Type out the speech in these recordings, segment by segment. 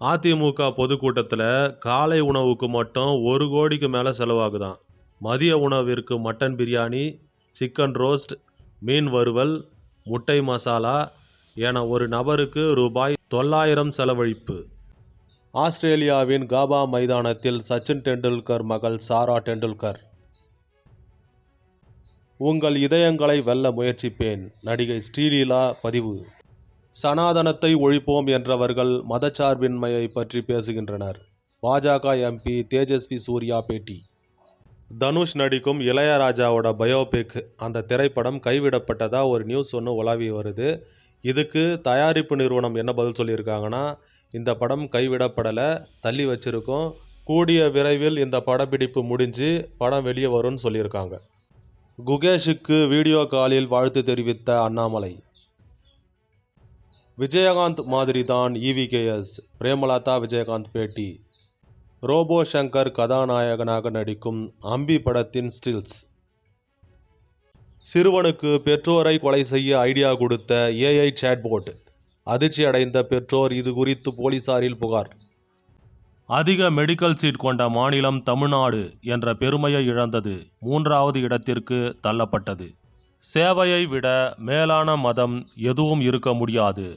அதிமுக பொதுக்கூட்டத்தில் காலை உணவுக்கு மட்டும் ஒரு கோடிக்கு மேலே செலவாகுதாம் மதிய உணவிற்கு மட்டன் பிரியாணி சிக்கன் ரோஸ்ட் மீன் வறுவல் முட்டை மசாலா என ஒரு நபருக்கு ரூபாய் தொள்ளாயிரம் செலவழிப்பு. ஆஸ்திரேலியாவின் காபா மைதானத்தில் சச்சின் டெண்டுல்கர் மகள் சாரா டெண்டுல்கர். உங்கள் இதயங்களை வெல்ல முயற்சிப்பேன். நடிகை ஸ்ரீலீலா பதிவு. சனாதனத்தை ஒழிப்போம் என்றவர்கள் மதச்சார்பின்மையை பற்றி பேசுகின்றனர். பாஜக எம்பி தேஜஸ்வி சூர்யா பேட்டி. தனுஷ் நடிக்கும் இளையராஜாவோட பயோபிக் அந்த திரைப்படம் கைவிடப்பட்டதா ஒரு நியூஸ் ஒன்று உலாவி வருது. இதுக்கு தயாரிப்பு நிறுவனம் என்ன பதில் சொல்லியிருக்காங்கன்னா இந்த படம் கைவிடப்படலை தள்ளி வச்சிருக்கோம். கூடிய விரைவில் இந்த படப்பிடிப்பு முடிஞ்சு படம் வெளியே வரும்னு சொல்லியிருக்காங்க. குகேஷுக்கு வீடியோ காலில் வாழ்த்து தெரிவித்த அண்ணாமலை. விஜயகாந்த் மாதிரி தான் இவிகேஎஸ் பிரேமலதா விஜயகாந்த் பேட்டி. ரோபோ சங்கர் கதாநாயகனாக நடிக்கும் அம்பி படத்தின் ஸ்டில்ஸ் சிறுவனுக்கு பெற்றோரை கொலை செய்ய ஐடியா கொடுத்த ஏஐ சேட்போட் அதிர்ச்சி அடைந்த பெற்றோர் இது குறித்து போலீசாரில் புகார். அதிக மெடிக்கல் சீட் கொண்ட மாநிலம் தமிழ்நாடு என்ற பெருமையை இழந்தது மூன்றாவது இடத்திற்கு தள்ளப்பட்டது. சேவையை விட மேலான மதம் எதுவும் இருக்க முடியாது.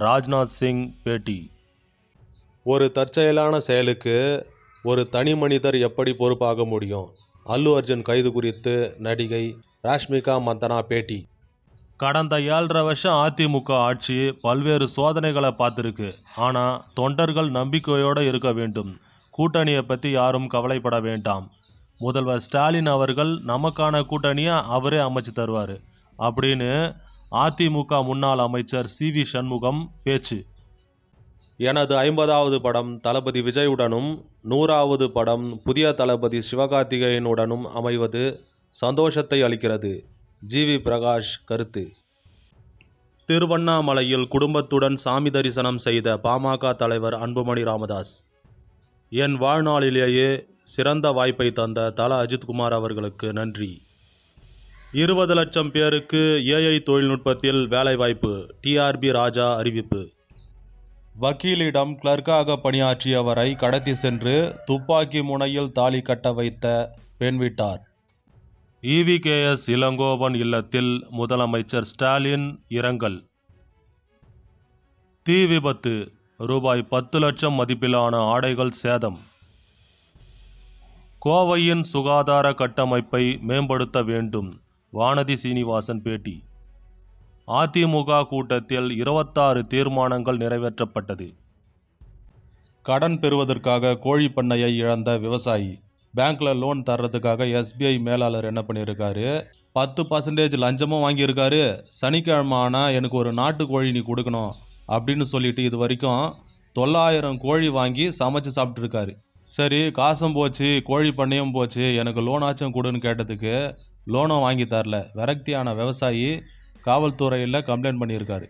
ராஜ்நாத் சிங் பேட்டி. ஒரு தற்செயலான செயலுக்கு ஒரு தனி மனிதர் எப்படி பொறுப்பாக முடியும்? அல்லு அர்ஜுன் கைது குறித்து நடிகை ராஷ்மிகா மந்தனா பேட்டி. கடந்த ஏழரை வருஷம் அதிமுக ஆட்சி பல்வேறு சோதனைகளை பார்த்துருக்கு. ஆனால் தொண்டர்கள் நம்பிக்கையோடு இருக்க வேண்டும். கூட்டணியை பற்றி யாரும் கவலைப்பட வேண்டாம். முதல்வர் ஸ்டாலின் அவர்கள் நமக்கான கூட்டணியை அவரே அமைச்சு தருவார். அப்படின்னு அதிமுக முன்னாள் அமைச்சர் சி வி சண்முகம் பேச்சு. எனது ஐம்பதாவது படம் தளபதி விஜயுடனும் நூறாவது படம் புதிய தளபதி சிவகார்த்திகேயனுடனும் அமைவது சந்தோஷத்தை அளிக்கிறது. ஜிவி பிரகாஷ் கருத்து. திருவண்ணாமலையில் குடும்பத்துடன் சாமி தரிசனம் செய்த பாமக தலைவர் அன்புமணி ராமதாஸ். என் வாழ்நாளிலேயே சிறந்த வாய்ப்பை தந்த தல அஜித்குமார் அவர்களுக்கு நன்றி. இருபது லட்சம் பேருக்கு ஏஐ தொழில்நுட்பத்தில் வேலைவாய்ப்பு டிஆர்பி ராஜா அறிவிப்பு. வக்கீலிடம் கிளர்க்காக பணியாற்றியவரை கடத்தி சென்று துப்பாக்கி முனையில் தாலி கட்ட வைத்த பெண் வீட்டார். இவிகேஎஸ் இளங்கோவன் இல்லத்தில் முதலமைச்சர் ஸ்டாலின் இரங்கல். தீ விபத்து ரூபாய் பத்து லட்சம் மதிப்பிலான ஆடைகள் சேதம். கோவையின் சுகாதார கட்டமைப்பை மேம்படுத்த வேண்டும். வானதி சீனிவாசன் பேட்டி. அதிமுக கூட்டத்தில் இருபத்தாறு தீர்மானங்கள் நிறைவேற்றப்பட்டது. கடன் பெறுவதற்காக கோழி பண்ணையை இழந்த விவசாயி. பேங்க்ல லோன் தர்றதுக்காக எஸ்பிஐ மேலாளர் என்ன பண்ணியிருக்காரு பத்து பர்சன்டேஜ் லஞ்சமும் வாங்கியிருக்காரு. சனிக்கிழமை ஆனால் எனக்கு ஒரு நாட்டு கோழி நீ கொடுக்கணும் அப்படின்னு சொல்லிட்டு இது வரைக்கும் தொள்ளாயிரம் கோழி வாங்கி சமைச்சு சாப்பிட்ருக்காரு சரி காசும் போச்சு கோழி பண்ணையும் போச்சு எனக்கு லோனாச்சும் கொடுன்னு கேட்டதுக்கு லோனும் வாங்கி தரல. விரக்தியான விவசாயி காவல்துறையில் கம்ப்ளைண்ட் பண்ணியிருக்காரு.